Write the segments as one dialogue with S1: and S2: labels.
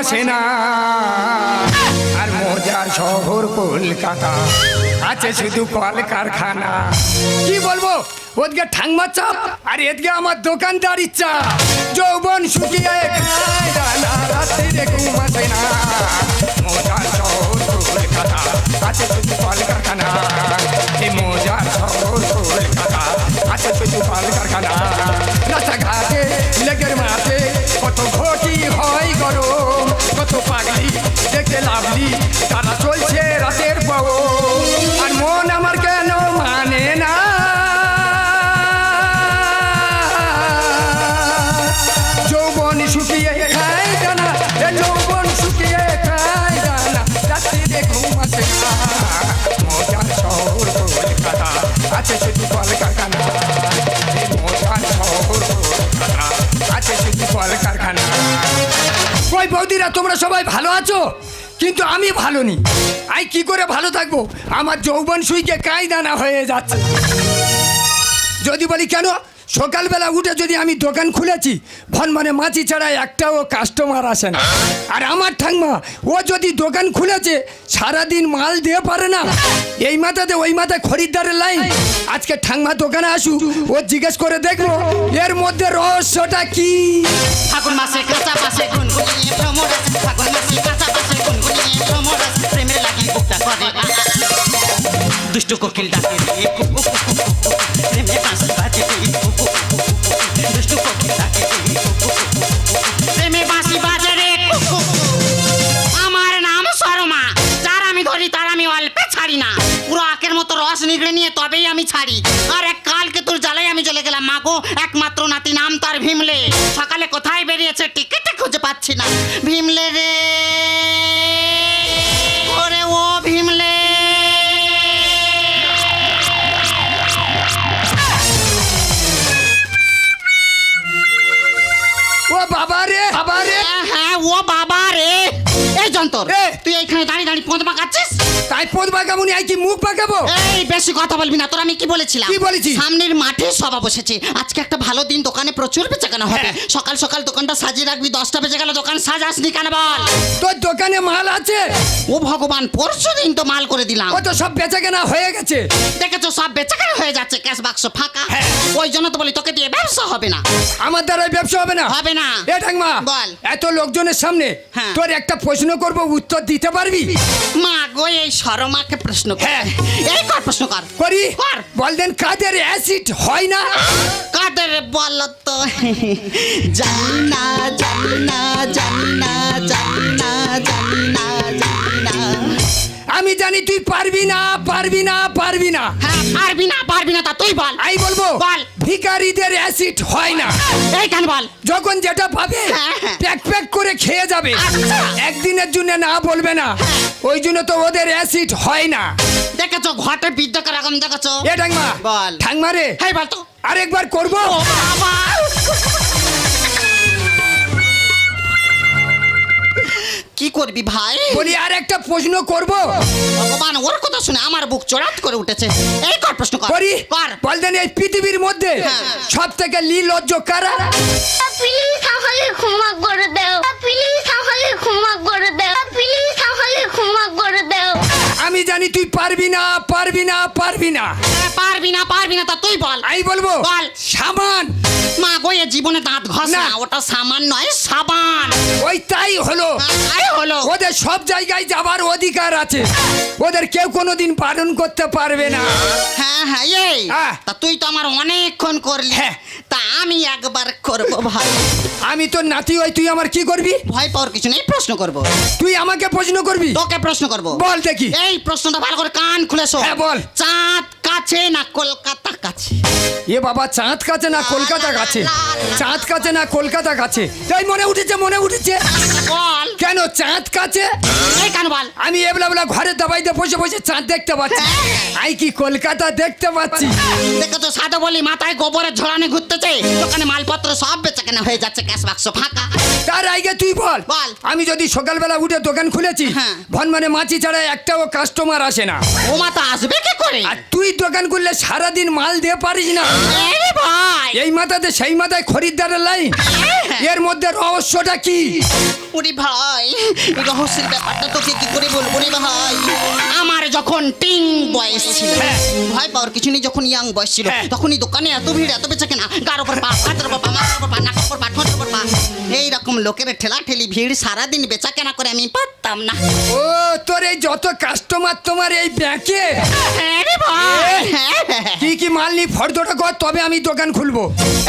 S1: আসে না। আর মজার শহর কলকাতা, আছে শুধু কলকারখানা। কি বলব? ওদিকে ঠাংমা চাপ, আর এদিকে আমার দোকানদারির চাপ যৌবন শুকিয়ে রাত্রিরে না। শহর আছে কলকারখানা। শহর আছে কলকারখানা। রাস্তাঘাটে লেগের মাঠে কত ঘটি হয় গরম কত পাগলি দেখতে লাভলি তারা বৌদিরা তোমরা সবাই ভালো আছো? কিন্তু আমি ভালো নি। আই, কি করে ভালো থাকব? আমার যৌবন সুইকে কাই দানা হয়ে যাচ্ছে। যদি বলি কেন সকালবেলা উঠে যদি আমি দোকান খুলেছি, ভন মানে মাছি ছাড়া একটাও কাস্টমার আসে না আর আমার ঠাংমা ও যদি দোকান খুলেছে, সারাদিন মাল দিয়ে পারে না এই মাথাতে ওই মাথায় খরিদ্দারের লাইন আজকে ঠাংমা দোকানে আসুক ও জিজ্ঞেস করে দেখব এর মধ্যে রহস্যটা কি
S2: আসে। আসে। দুষ্টু কোকিল ডাকে ছাড়ি না। পুরো আখের মতো রস নিগড়ে নিয়ে তবেই আমি ছাড়ি। আর এক কালকে তোর জ্বালাই আমি চলে গেলাম। মাগো একমাত্র নাতি নাম তার ভীমলে। সকালে কোথায় বেরিয়েছে টিকিটে খুঁজে পাচ্ছি না। ভীমলে রে। ওরে ও ভীমলে।
S1: ও বাবা রে বাবা রে।
S2: হ্যাঁ, হ্যাঁ ও বাবা। এই যন্তর তুই এইখানে দাঁড়িয়ে দাঁড়িয়ে পদ পাকাচ্ছিস?
S1: তাই পদ বাগামুনি আই কি মুখ পাকাবো?
S2: এই বেশি কথা বলবি না তোর আমি কি বলেছিলাম?
S1: কি বলেছি?
S2: সামনের মাঠে সভা বসেছে আজকে একটা ভালো দিন দোকানে প্রচুর বেচাকেনা হবে।
S1: হ্যাঁ।
S2: সকাল সকাল দোকানটা সাজিয়ে রাখবি দশটা বেজে গেল দোকান সাজাসনি কেন বল?
S1: তোর দোকানে মাল আছে?
S2: ও ভগবান পরশু দিন তো মাল করে দিলাম।
S1: ও তো সব বেচা কেনা হয়ে গেছে।
S2: দেখেছ সব বেচাকেনা হয়ে যাচ্ছে ক্যাশ বাক্স ফাঁকা।
S1: হ্যাঁ।
S2: ওই জন্য তো বলি তোকে দিয়ে ব্যবসা হবে না।
S1: আমার দ্বারা ব্যবসা হবে না?
S2: হবে না।
S1: এ ঠাকমা
S2: বল।
S1: এত লোকজনের সামনে
S2: হ্যাঁ।
S1: তোর একটা প্রশ্ন করব উত্তর দিতে পারবি?
S2: মা গো এই শরমাকে প্রশ্ন কর।
S1: হ্যাঁ।
S2: এই কর প্রশ্ন কর।
S1: করি?
S2: কর।
S1: বলদেন কাদের অ্যাসিড হয় না?
S2: কাদের বল তো? জানি জানি জানি
S1: তুই পারবি না পারবি না পারবি না।
S2: হ্যাঁ পারবি না পারবি না তা তুই বল।
S1: আই বলব
S2: বল।
S1: ভিকারিদের অ্যাসিড হয় না।
S2: এই কেন বল?
S1: যখন যেটা পাবে
S2: হ্যাঁ, হ্যাঁ।
S1: প্যাক প্যাক করে খেয়ে যাবে।
S2: আচ্ছা।
S1: একদিনের জন্য না বলবে না। ওই জন্য তো ওদের অ্যাসিড হয় না।
S2: দেখেছ ঘটে বিদ্যুৎ রকম দেখেছ?
S1: এ ঠাংমা
S2: বল।
S1: ঠাংমা রে।
S2: হ্যাঁ বল তো।
S1: আরেকবার করব?
S2: বাবা। কি করবি ভাই?
S1: বলি আর একটা প্রশ্ন করব।
S2: ভগবান ওর কথা শুনে আমার বুক চড়াত করে উঠেছে। এই কর প্রশ্ন কর।
S1: করি।
S2: কর
S1: বলতেন এই পৃথিবীর মধ্যে
S2: হ্যাঁ।
S1: সব থেকে লীলজ্জ কারা?
S3: প্লিজ আমাকে ক্ষমা করে দাও। প্লিজ আমাকে ক্ষমা করে দাও। প্লিজ আমাকে ক্ষমা করে দাও।
S1: আমি জানি তুই পারবি না পারবি না পারবি না।
S2: হ্যাঁ, পারবি না পারবি না তা তুই বল।
S1: আমি বলব
S2: বল।
S1: সাবান।
S2: মা গো এ জীবনে দাঁত ঘষ। ওটা সামান নয় সাবান।
S1: ওই তাই হলো।
S2: হলো
S1: ওদের সব জায়গায় যাবার অধিকার আছে। ওদের কেউ কোনোদিন পালন করতে পারবে না।
S2: হ্যাঁ হ্যাঁ এই
S1: হ্যাঁ।
S2: তা তুই তো আমার অনেকক্ষণ করলি।
S1: হ্যাঁ।
S2: তা আমি একবার করব ভাই।
S1: আমি তো নাতি ওই তুই আমার কি করবি?
S2: ভয় পাওয়ার কিছু নেই প্রশ্ন করব।
S1: তুই আমাকে প্রশ্ন করবি?
S2: তোকে প্রশ্ন করব।
S1: বল দেখি।
S2: এই প্রশ্নটা ভালো করে কান খুলে শোন।
S1: হ্যাঁ, বল।
S2: চাঁদ কাছে না কলকাতা কাছে?
S1: এ বাবা চাঁদ কাছে না কলকাতা কাছে? চাঁদ কাছে না কলকাতা কাছে? তাই মনে উঠেছে মনে উঠেছে।
S2: বল।
S1: কেন চাঁদ কাছে?
S2: এই
S1: আমি এবলা বেলা ঘরের দাবাইতে বসে বসে চাঁদ দেখতে পাচ্ছি। আই কি কলকাতা দেখতে পাচ্ছি?
S2: দেখো তো সাদা বলি মাথায় গোবরের ঝোড়ানি ঘুরতেছে। দোকানে মালপত্র সব বেচা কেনা হয়ে যাচ্ছে ক্যাশ বাক্স ফাঁকা।
S1: তার আগে তুই বল।
S2: বল।
S1: আমি যদি সকালবেলা উঠে দোকান খুলেছি
S2: হ্যাঁ।
S1: ভন মানে মাছি ছাড়া একটাও কাস্টমার আসে না।
S2: ও মাথা আসবে কি করে?
S1: আর তুই দোকান খুললে সারাদিন মাল দিয়ে পারিস না।
S2: আরে ভাই।
S1: এই মাথাতে সেই মাথায় খরিদ্দারের লাইন এর মধ্যে রহস্যটা কি?
S2: ওরে ভাই এই রহস্যের ব্যাপারটা তোকে কি করে বলব ভাই যখন টিং বয়স ছিল ভয় পাওয়ার কিছু নেই যখন ইয়াং বয়স ছিল
S1: হ্যাঁ।
S2: তখনই দোকানে এত ভিড় এত বেচা কেনা গার উপর পা হাতের উপর পা মাথার উপর পা নাকের পা ঠোঁটের পা এইরকম লোকের ঠেলা ঠেলি ভিড় সারাদিন বেচা কেনা করে আমি পারতাম না
S1: ও তোর এই যত কাস্টমার তোমার এই ব্যাংকে
S2: হ্যাঁ হ্যাঁ, হ্যাঁ, হ্যাঁ।
S1: কি কি মাল নি ফর্দটা কর তবে আমি দোকান খুলবো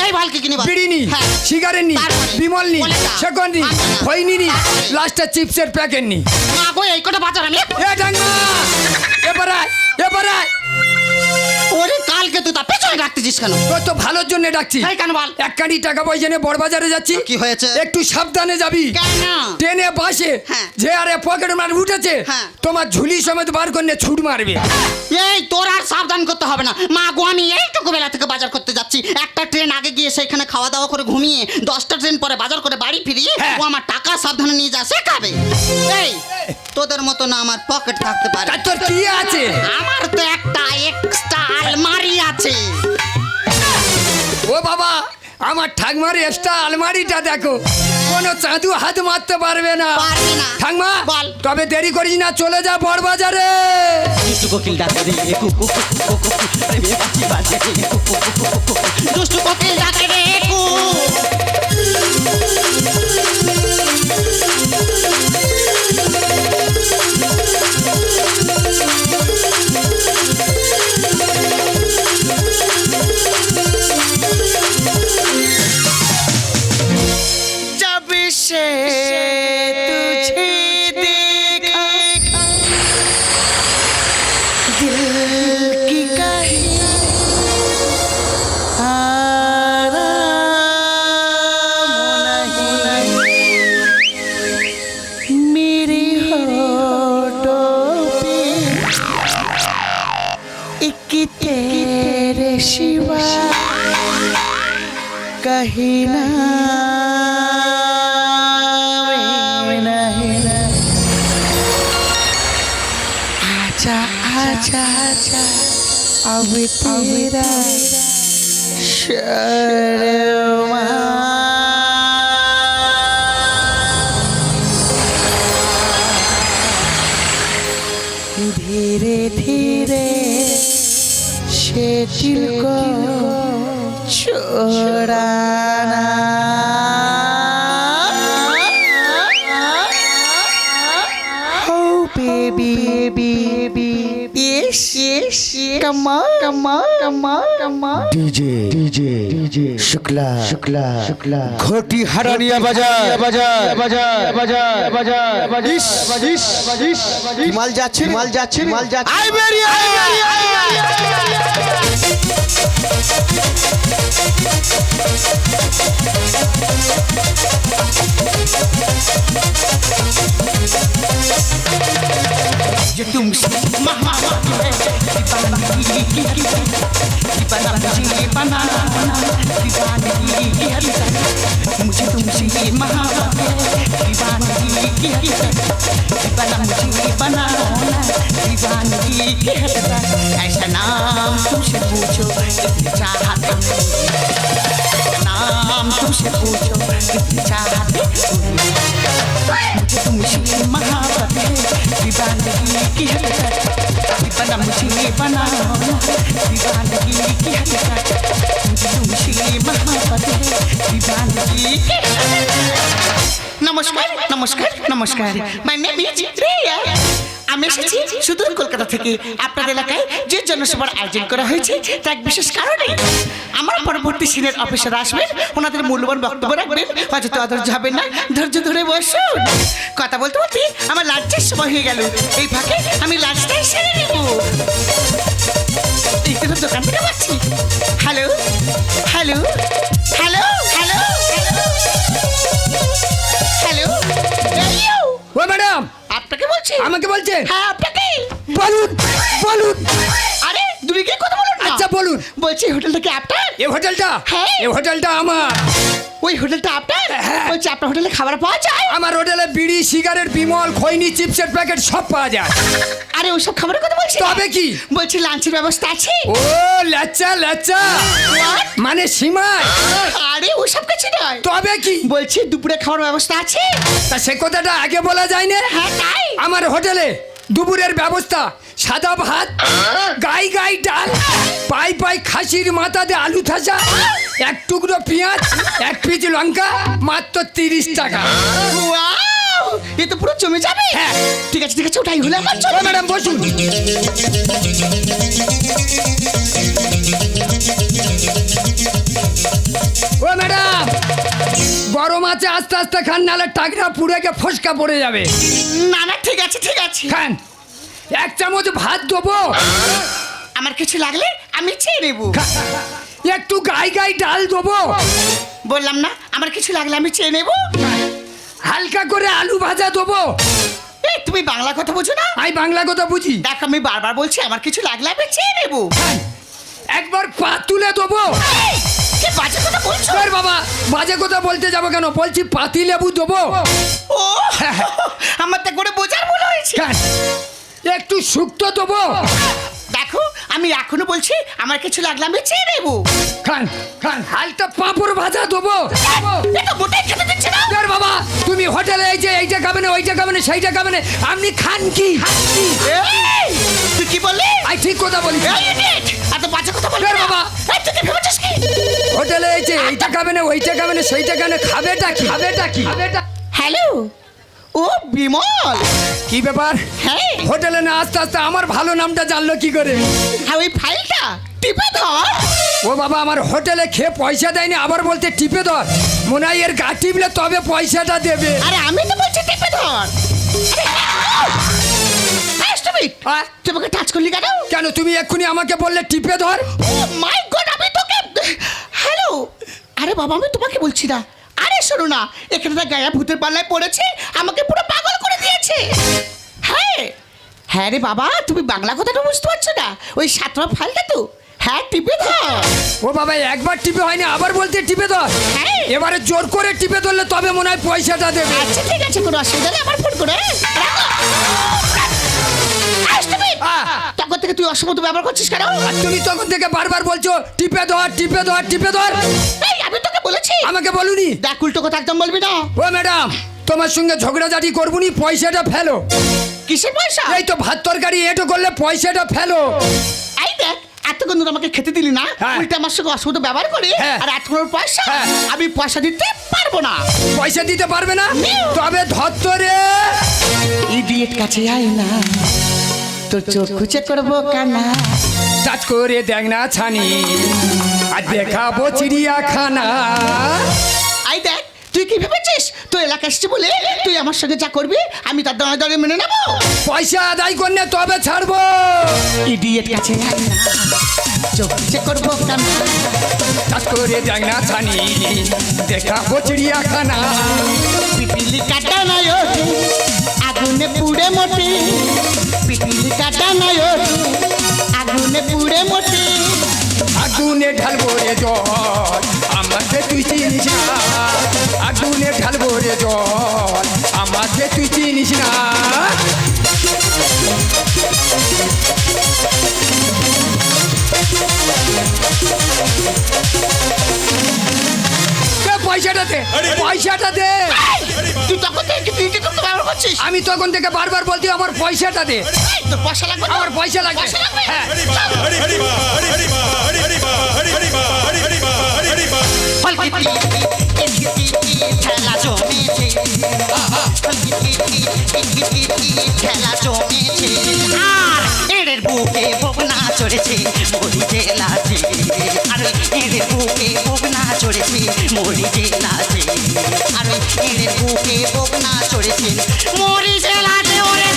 S2: এই ভালো কি কিনি?
S1: বিড়িনি
S2: হ্যাঁ।
S1: সিগারেট নি? বিমল নি? সেকন্ড নি। খৈনি নি? লাস্টে চিপসের প্যাকেট নি
S2: এই কটা বাজার আমি
S1: এ ডাঙ্গা এবার আয়, এবার আয়।
S2: ওরে কালকে তুই তা পেছনে রাখতেছিস কেন?
S1: তোর তো ভালোর জন্য ডাকছি।
S2: এই কেন বল?
S1: এক কানি টাকা পয়সা নিয়ে বড় বাজারে যাচ্ছি
S2: কি হয়েছে?
S1: একটু সাবধানে যাবি।
S2: কেন?
S1: ট্রেনে বাসে
S2: হ্যাঁ।
S1: যে আরে পকেট মার উঠেছে
S2: হ্যাঁ।
S1: তোমার ঝুলি সমেত বার করে ছুট মারবে।
S2: এই তোর আর সাবধান করতে হবে না। মা গো আমি এইটুকু বেলা থেকে বাজার করতে যাচ্ছি। একটা ট্রেন আগে গিয়ে সেখানে খাওয়া দাওয়া করে ঘুমিয়ে দশটা ট্রেন পরে বাজার করে বাড়ি ফিরি
S1: হ্যাঁ।
S2: ও আমার টাকা সাবধানে নিয়ে যা শেখাবে এই তোদের মতো না আমার পকেট থাকতে পারে।
S1: তার তোর কি আছে?
S2: আমার তো একটা এক্সট্রা আলমারি আছে
S1: ও বাবা আমার ঠাকমার এক্সট্রা আলমারিটা দেখো কোনো চাঁদু হাত মারতে পারবে না
S2: পারবে না।
S1: ঠাকমা
S2: বল।
S1: তবে দেরি করিস না চলে যা বড় বাজারে
S2: দুষ্টু কোকিল ডাকে রে কু কু কু কু কু কু প্রেমে বাজি বাজে রে কু কু কু কু কু কু দুষ্টু কোকিল ডাকে রে কু
S4: নাহিলা আচা আচা আচা আবে তেরা শরমা। ধীরে ধীরে সে চিলকো। চোরানা Oh, baby, baby, baby. Yes, yes, yes. Come on, come on, come on, come on.
S5: DJ, DJ, DJ. Shukla, Shukla, Shukla.
S6: ঘটি হারানিয়া বাজা বাজা বাজা বাজা বাজা বাজা ইস ইস ইস
S5: মাল যাচ্ছে মাল যাচ্ছে মাল যাচ্ছে
S6: আইবেরিয়া আইবেরিয়া আইবেরিয়া বেরিয়া
S4: जो तुमसे महा दीवानगी की हकीकत बना दीवानगी दीवानगी की चाहते मुझे तुमसे है दीवानगी की हद बना मुझे बना दीवानगी की हद मुझे महापत है दीवानगी नमस्कार नमस्कार नमस्कार। मैंने भी जीत लिया আমি এসেছি সুদূর কলকাতা থেকে। আপনার এলাকায় যে জনসভার আয়োজন করা হয়েছে তা এক বিশেষ কারণে আমার পরবর্তী সিনিয়র অফিসার আসবেন, ওনাদের মূল্যবান বক্তব্য রাখবেন, হয়তো আদর যাবেন না। ধৈর্য ধরে বসুন। কথা বলতে বলতে আমার লাঞ্চের সময় হয়ে গেল। এই ফাঁকে আমি লাঞ্চটাই সেরে নেব। Hello hello hello hello hello
S1: ও ম্যাডাম
S4: আপনাকে বলছি?
S1: আমাকে বলছে
S4: হ্যাঁ আপনাকে।
S1: বলুন বলুন।
S4: আরে তুমি কি কথা বলুন
S1: আচ্ছা বলুন।
S4: বলছি হোটেলটা কি আপনার?
S1: এ হোটেলটা?
S4: হ্যাঁ।
S1: এই হোটেলটা আমার।
S4: ওই হোটেলটা আপনার?
S1: হ্যাঁ।
S4: বলছি আপনার হোটেলে খাবার পাওয়া যায়?
S1: আমার হোটেলে বিড়ি সিগারেট বিমল খৈনি চিপসের প্যাকেট সব পাওয়া যায়।
S4: আরে ওইসব খাবারের কথা বলছি।
S1: তবে কি?
S4: বলছি লাঞ্চের ব্যবস্থা আছে?
S1: ও লাচ্চা লাচ্চা মানে সীমায়
S4: আরে ওসব কিছু নয়।
S1: তবে কি?
S4: বলছি দুপুরে খাওয়ার ব্যবস্থা আছে?
S1: তা সে কথাটা আগে বলা যায় না
S4: হ্যাঁ তাই।
S1: আমার হোটেলে দুপুরের ব্যবস্থা। সাদা ভাত গাই গাই ডাল পাই পাই খাসির মাথা দিয়ে আলু থাসা এক টুকরো পেঁয়াজ এক পিস লঙ্কা মাত্র তিরিশ টাকা।
S4: এ তো পুরো জমে যাবে।
S1: হ্যাঁ।
S4: ঠিক আছে ঠিক আছে ওটাই হলে আমার
S1: ও
S4: চলবে
S1: ম্যাডাম বসুন। ও ম্যাডাম। গরম আছে আস্তে আস্তে খান নাহলে টাকরা পুড়ে গিয়ে ফসকা পড়ে যাবে।
S4: না না ঠিক আছে ঠিক আছে।
S1: খান এক চামচ ভাত দেবো।
S4: আমার কিছু লাগলে আমি চেয়ে নেব।
S1: একটু গাই গাই ডাল দেবো।
S4: বললাম না আমার কিছু লাগলে আমি চেয়ে নেব।
S1: হালকা করে আলু ভাজা দেবো।
S4: এই তুমি বাংলা কথা বোঝো না?
S1: আমি বাংলা কথা বুঝি।
S4: দেখ আমি বারবার বলছি আমার কিছু লাগলে আমি চেয়ে নেব।
S1: একবার পা তুলে দেবো।
S4: বাজে কথা বলছো?
S1: এর বাবা বাজে কথা বলতে যাব কেন? বলছি পাতি লেবু দেবো।
S4: ও আমার তো করে বোঝার মনে হয়েছে।
S1: একটু শুক্তো দেবো।
S4: দেখো আমি এখনও বলছি আমার কিছু লাগলে আমি চেয়ে নেব।
S1: খান খান হালকা পাঁপড় ভাজা দেবো।
S4: এটা মোটাই খেতে দিচ্ছে না।
S1: বাবা তুমি হোটেলে এই যে এইটা খাবে না ওইটা খাবে না সেইটা না। আপনি খান কি? খান কি?
S4: কি বললি?
S1: আই ঠিক কথা বলি!
S4: এত বাজে কথা বলবি
S1: বাবা।
S4: তুই ভেবেছিস কি?
S1: হোটেলে এই যে এইটা খাবে না ওইটা খাবে না সেইটা খাবে খাবেটা কি? খাবেটা কি? খাবেটা।
S4: হ্যালো ও বিমল!
S1: কি ব্যাপার?
S4: হ্যাঁ।
S1: হোটেলে না আস্তে আস্তে আমার ভালো নামটা জানলো কি করে?
S4: হ্যাঁ ওই ফাইলটা টিপে ধর।
S1: ও বাবা আমার হোটেলে খেয়ে পয়সা দেয়নি আবার বলতে টিপে ধর। মনে হয় এর গা টিপলে তবে পয়সাটা দেবে।
S4: আরে আমি তো বলছি টিপে ধর।
S1: আহ,
S4: তুই আমাকে টাচ করলি কেন?
S1: কেন তুমি এক্ষুনি আমাকে বললে টিপে ধর?
S4: ও মাই গড আমি তোকে হ্যালো আরে বাবা আমি তোমাকে বলছি না। আরে শোনো না এখানে না গায়া ভূতের পাল্লায় পড়েছে আমাকে পুরো পাগল করে দিয়েছে। হ্যাঁ হ্যাঁ রে বাবা তুমি বাংলা কথাটা বুঝতে পারছ না? ওই সাতটা ফাইলটা তো। হ্যাঁ টিপে ধর।
S1: ও বাবা একবার টিপে হয়নি আবার বলতে টিপে ধর।
S4: হ্যাঁ।
S1: এবারে জোর করে টিপে ধরলে তবে মনে হয় পয়সাটা দেবে।
S4: আচ্ছা ঠিক আছে কোনো অসুবিধা নেই আমার ফোন করে
S1: আহ,
S4: তখন থেকে তুই অসমত ব্যবহার করছিস কেন?
S1: আর তুমি তখন থেকে বারবার বলছো টিপে ধর টিপে ধর টিপে ধর।
S4: এই আমি তোকে বলেছি।
S1: আমাকে বলুনি।
S4: দেখ উল্টো কথা একদম বলবি না।
S1: ও ম্যাডাম তোমার সঙ্গে ঝগড়াঝাটি করবুনি পয়সাটা ফেলো।
S4: কিসের পয়সা?
S1: এই তো ভাত তরকারি এটো করলে পয়সাটা ফেলো।
S4: এই দেখ এতক্ষণ ধরে আমাকে খেতে দিলি না।
S1: হ্যাঁ।
S4: উল্টে আমার সঙ্গে অসুবিধা ব্যবহার করি
S1: হ্যাঁ।
S4: আর এতক্ষণ পয়সা
S1: হ্যাঁ।
S4: আমি পয়সা দিতে পারব না।
S1: পয়সা দিতে পারবে না? তবে ধত্তরে
S4: ইডিয়েট কাছে আয় না। তোর চোখ খুঁজে করব কানা।
S1: টাচ করে দেখ না ছানি। আর দেখাবো চিড়িয়াখানা।
S4: আই দেখ তুই কি ভেবেছিস? তুই এলাকা এসছি বলে তুই আমার সঙ্গে যা করবি আমি তার দাঁড়ে দাঁড়িয়ে মেনে নেব?
S1: পয়সা আদায় করলে তবে ছাড়বো।
S4: ইডিয়েট কাছে আয় না। চোখ খুঁজে করব কানা।
S1: টাচ করে দেখ না ছানি। দেখাবো চিড়িয়াখানা।
S4: পিপিলি কাটা ওঠে আগুনে পুড়ে মোটে। নাই ওঠে আগুনে পুড়ে মোটে।
S1: আগুনে ঢালবো রে জল আমাকে তুই চিনিস না। আগুনে ঢালবো রে জল আমাকে তুই চিনিস না। পয়সাটা দে? পয়সাটা দে।
S4: করছিস
S1: আমি তখন থেকে বারবার বলছি আমার পয়সাটা দে
S4: তোর পয়সা লাগবে
S1: আমার পয়সা লাগবে হ্যাঁ
S2: খেলা জমেছে খেলা জমেছে আর এড়ের বুকে বগনা চড়েছে মরি জেলাছে আর এড়ের বুকে চড়েছে মরি জেলাছে এড়ের বুকে বগনা চড়েছে মরি জেলাছে ওরে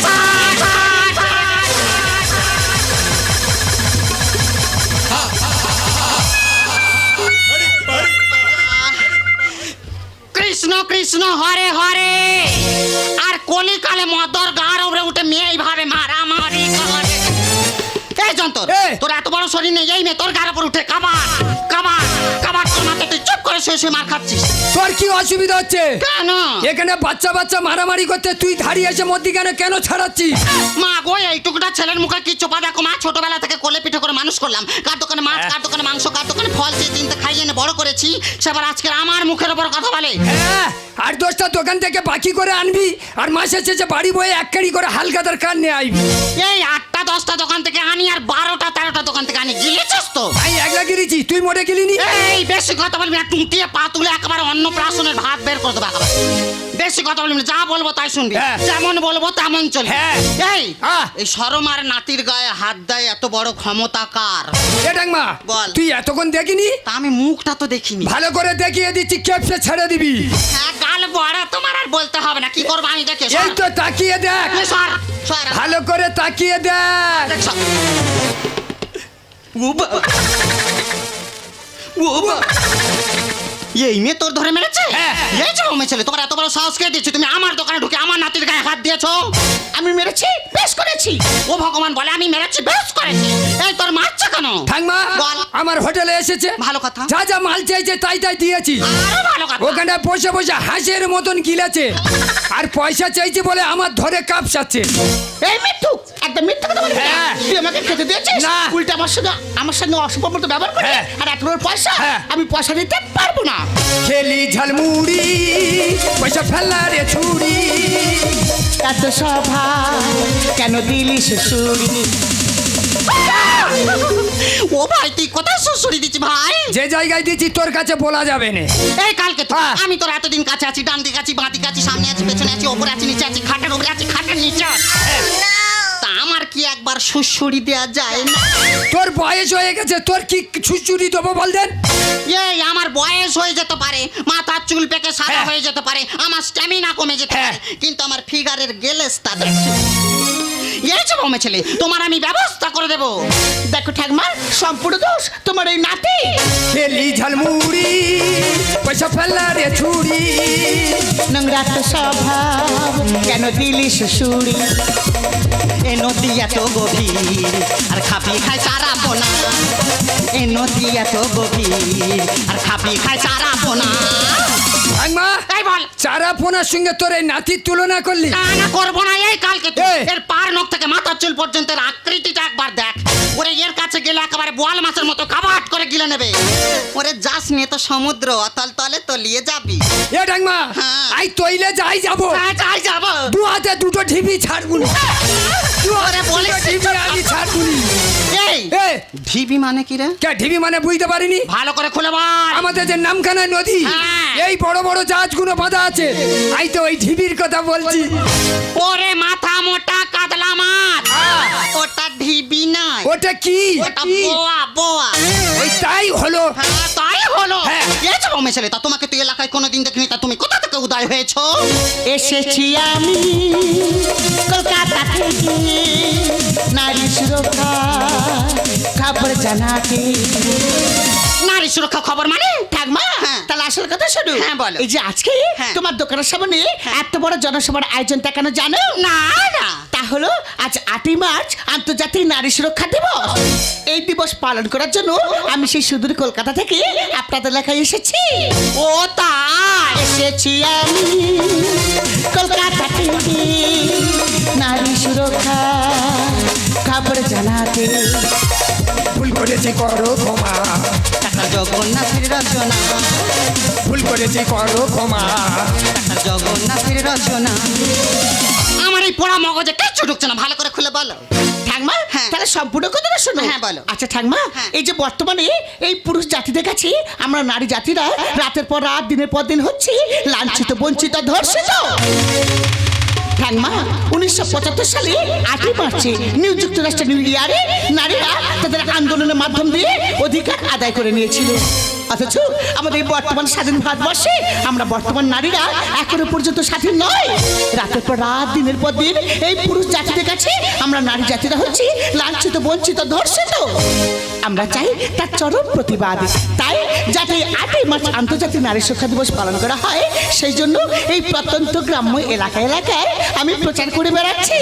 S2: কৃষ্ণ কৃষ্ণ হরে হরে। আর কলিকালে মদর গাড় উপরে উঠে মেয়ে এইভাবে মারামারি করে? এই যন্তর তোর এত বড় শরীর নেই এই মেয়ে তোর গাড় উপর উঠে কাবার কাবার কাবার তোর মাথায় তুই চুপ করে করে শুয়ে শুয়ে মার খাচ্ছিস।
S1: তোর কি অসুবিধা হচ্ছে?
S2: কেন?
S1: এখানে বাচ্চা বাচ্চা মারামারি করতে তুই দাঁড়িয়ে এসে মধ্যিখানে কেন ছাড়াচ্ছিস?
S2: মা গো এইটুকুটা ছেলের মুখে কি চোপা দেখো মা? ছোটবেলা থেকে কোলে পিঠে করে মানুষ করলাম। কার দোকানে মাছ কার দোকানে মাংস কার দোকানে ফল চেয়ে চিনতে খাইয়ে এনে বড় করেছি সেবার আমার মুখের ওপর কথা বলে।
S1: হ্যাঁ আর দশটা দোকান থেকে বাকি করে আনবি আর মাসে শেষে বাড়ি বয়ে এক কাড়ি করে হালকাতার কান নিয়ে আইবি।
S2: এই আটটা দশটা দোকান থেকে আনি আর বারোটা তেরোটা দোকান থেকে আনি। গিলেছিস তো?
S1: আমি একলা গিরেছি তুই মোটে গেলিনি?
S2: এই বেশি কথা বলবি না টুটিয়ে পা তুলে একেবারে অন্য প্রাশনের ভাত বের করে দেবো একেবারে। বেশি কথা বলবি না যা বলব তাই শুনবি।
S1: হ্যাঁ।
S2: যেমন বলব তেমন চলবে।
S1: হ্যাঁ।
S2: এই
S1: হ্যাঁ।
S2: এই সরমার নাতির গায়ে হাত দেয় এত বড় ক্ষমতা কার? বল।
S1: তুই এতক্ষণ দেখিনি?
S2: তা আমি মুখটা তো দেখিনি।
S1: ভালো করে দেখিয়ে দিচ্ছি কেপসে ছেড়ে দিবি।
S2: হ্যাঁ গাল বড় তোমার আর বলতে হবে না কি করব আমি দেখে
S1: এই তো তাকিয়ে দেখ। ভালো করে তাকিয়ে দেখ,
S2: ও বাবা। ও বাবা। এই মেয়ে তোর ধরে মেরেছে?
S1: হ্যাঁ।
S2: এই যে মেয়ে ছেলে তোমার এত বড় সাহস কে দিয়েছে? তুমি আমার দোকানে ঢুকে আমার নাতির গায়ে হাত দিয়েছ?
S4: আমি মেরেছি? বেশ করেছি।
S2: ও ভগবান বলে আমি মেরেছি বেশ করেছি। এই তোর মারছে কেন? বল।
S1: আমার হোটেলে এসেছে।
S2: ভালো কথা।
S1: যা যা মাল চাইছে তাই তাই দিয়েছি।
S2: আরও ভালো কথা।
S1: ওখানে বসে বসে হাঁসের মতন গিলেছে। আর পয়সা চাইছে বলে আমার ধরে কাপসাচ্ছে।
S4: এই মৃত্যু একদম মিথ্যা কথা বলবি না।
S1: হ্যাঁ।
S4: তুই আমাকে খেতে দিয়েছিস?
S1: না।
S4: উল্টা আমার সঙ্গে আমার সঙ্গে অশুভ মতো ব্যবহার করে
S1: হ্যাঁ।
S4: আর এত বড় পয়সা?
S1: হ্যাঁ।
S4: আমি পয়সা দিতে পারব না।
S1: খেলি ঝালমুড়ি পয়সা ফেলা রে ছুরি।
S4: এত সভা কেন দিলি শ্বশুরি?
S2: ও ভাই তুই কোথায় শ্বশুরি দিচ্ছি ভাই?
S1: যে জায়গায় দিচ্ছি তোর কাছে বলা যাবে না।
S2: এই কালকে তো
S1: হ্যাঁ।
S2: আমি তোর এতদিন কাছে আছি ডান দিকে আছি বাঁ দিকে আছি সামনে আছি পেছনে আছি ওপরে আছি নিচে আছি খাটের উপরে আছি খাটের নিচে আছি। কি একবার শ্বশুরি দেওয়া যায় না।
S1: তোর বয়স হয়ে গেছে তোর কি ছুচুরি দেবো বল দেন।
S2: এই আমার বয়স হয়ে যেতে পারে মাথার চুল পেকে সাদা
S1: হ্যাঁ।
S2: হয়ে যেতে পারে আমার স্ট্যামিনা কমে যেতে
S1: হ্যাঁ।
S2: পারে কিন্তু আমার ফিগারের গেলেস তা দেখছি। এই যে বমে ছেলে তোমার আমি ব্যবস্থা করে দেবো।
S4: দেখো ঠাকমা সম্পূর্ণ দোষ তোমার এই নাতি।
S1: খেলি ঝালমুড়ি পয়সা ফেলা রে ছুরি।
S4: নোংরা তো স্বভাব কেন দিলি শ্বশুরি
S2: এ নদী এত গভীর, আর খাপি খায় চারা বোনা। এ নদী এত গভীর, আর খাপি খায় চারা পোনা
S1: ঠাংমা
S2: তাই বল।
S1: চারা পোনার সঙ্গে তোর এই নাতির তুলনা করলি?
S2: না না করব না এই কালকে তুই। এর পার নখ থেকে মাথার চুল পর্যন্ত এর আকৃতিটা একবার দেখ। ওরে এর কাছে গেলে একেবারে বোয়াল মাছের মতো কাবাট করে গিলে নেবে। ওরে যাস নিয়ে তো সমুদ্র অতল তলে তলিয়ে যাবি।
S1: এ ডাংমা
S2: হ্যাঁ।
S1: আই তৈলে যাই যাব।
S2: হ্যাঁ, যাই যাব।
S1: দু হাতে দুটো ঢিপি ছাড়বুনি দু হাতে
S2: ওরে বলিস
S1: দুটো ঢিপি আমি ছাড়বুনি
S2: এই
S1: এ
S2: ঢিবি মানে কি রে?
S1: কে ঢিপি মানে বুঝতে পারিনি?
S2: ভালো করে খুলে বল।
S1: আমাদের যে নামখানা নদী
S2: হ্যাঁ।
S1: এই বড় বড় জাহাজগুলো বাঁধা আছে। আই তো ওই ঢিবির কথা বলছি।
S2: ওরে মাথা মোটা কাতলা মাছ। ওটা ঢিবি নয়।
S1: ওটা কি?
S2: ওটা বোয়া বোয়া।
S1: ওই তাই হলো।
S2: হ্যাঁ তাই হলো।
S1: হ্যাঁ।
S2: এই যে বমে ছেলে তা তোমাকে তুই এলাকায় কোনোদিন দেখিনি তা তুমি কোথা থেকে উদয় হয়েছো?
S4: এসেছি আমি কলকাতা থেকে। জানাতে
S2: নারী সুরক্ষা খবর মানে?
S4: ঠাকমা
S2: হ্যাঁ।
S4: তাহলে আসল কথা শোনো
S2: হ্যাঁ, বলো।
S4: এই যে আজকে
S2: হ্যাঁ।
S4: তোমার দোকানের সামনে এত বড় জনসভার আয়োজন তা কেন জানো?
S2: না না।
S4: তা হলো আজ আটই মার্চ আন্তর্জাতিক নারী সুরক্ষা দিবস। এই দিবস পালন করার জন্য আমি সেই সুদূর কলকাতা থেকে আপনাদের লেখায় এসেছি।
S2: ও তাই?
S4: এসেছি আমি। কলকাতা থেকে নারী সুরক্ষা খবর জানাতে।
S1: করেছি করো ক্ষমা।
S2: জগন্নাথের রচনা।
S1: ভুল করেছি করো ক্ষমা।
S2: জগন্নাথের রচনা। আমার এই পোড়া মগজে কিচ্ছু ঢুকছে না ভালো করে খুলে বলো।
S4: ঠাকমা
S2: হ্যাঁ।
S4: তাহলে সম্পূর্ণ কথাটা শোনো।
S2: হ্যাঁ, বলো।
S4: আচ্ছা ঠাকমা
S2: হ্যাঁ।
S4: এই যে বর্তমানে এই পুরুষ জাতিদের কাছে আমরা নারী জাতিরা রাতের পর রাত দিনের পর দিন হচ্ছে লাঞ্ছিত বঞ্চিত ধর্ষিত। ঠাকমা উনিশশো পঁচাত্তর সালে আটই মার্চে নিউ যুক্তরাষ্ট্র নিউ ইয়ারে নারীরা তাদের আন্দোলনের মাধ্যম দিয়ে অধিকার আদায় করে নিয়েছিল। অথচ আমাদের বর্তমান স্বাধীন ভারতবর্ষে আমরা বর্তমান নারীরা এখনও পর্যন্ত স্বাধীন নয়। রাতের পর রাত, দিনের পর দিন এই পুরুষ জাতিদের কাছে আমরা নারী জাতিরা হচ্ছি লাঞ্ছিত, বঞ্চিত, ধর্ষিত। আমরা চাই তার চরম প্রতিবাদ। তাই যাতে আটই মার্চ আন্তর্জাতিক নারী সুরক্ষা দিবস পালন করা হয়, সেই জন্য এই প্রত্যন্ত গ্রাম্য এলাকা এলাকায় আমি প্রচার করে বেড়াচ্ছি?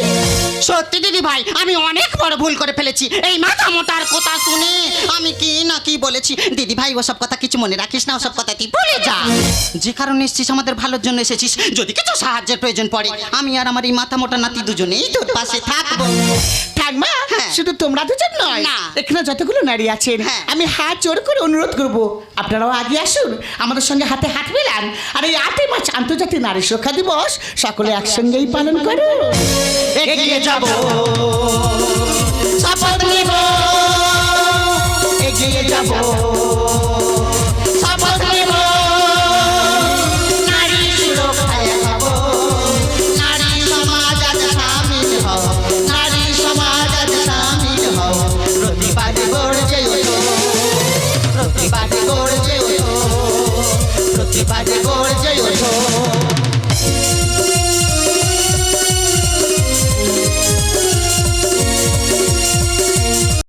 S2: সত্যি দিদি ভাই আমি অনেক বড় ভুল করে ফেলেছি এই মাথা মোটার কথা শুনে আমি কি না কি বলেছি দিদি ভাই ওসব কথা কিছু মনে রাখিস না ওসব কথা তুই বলে যা যে কারণে এসেছিস আমাদের ভালোর জন্য এসেছিস যদি কিছু সাহায্যের প্রয়োজন পড়ে আমি আর আমার এই মাথা মোটা নাতি দুজনেই তোর পাশে থাকব
S4: ঠাকমা
S2: হ্যাঁ।
S4: শুধু তোমরা দুজন নয়
S2: না।
S4: এখানে যতগুলো নারী আছেন
S2: হ্যাঁ।
S4: আমি হাত জোর করে অনুরোধ করব আপনারাও আগে আসুন আমাদের সঙ্গে হাতে হাত মেলান আর এই আটই মার্চ আন্তর্জাতিক নারী সুরক্ষা দিবস সকলে একসঙ্গেই পালন
S2: করুন যাব। শপথ নেব
S4: এগিয়ে যাব।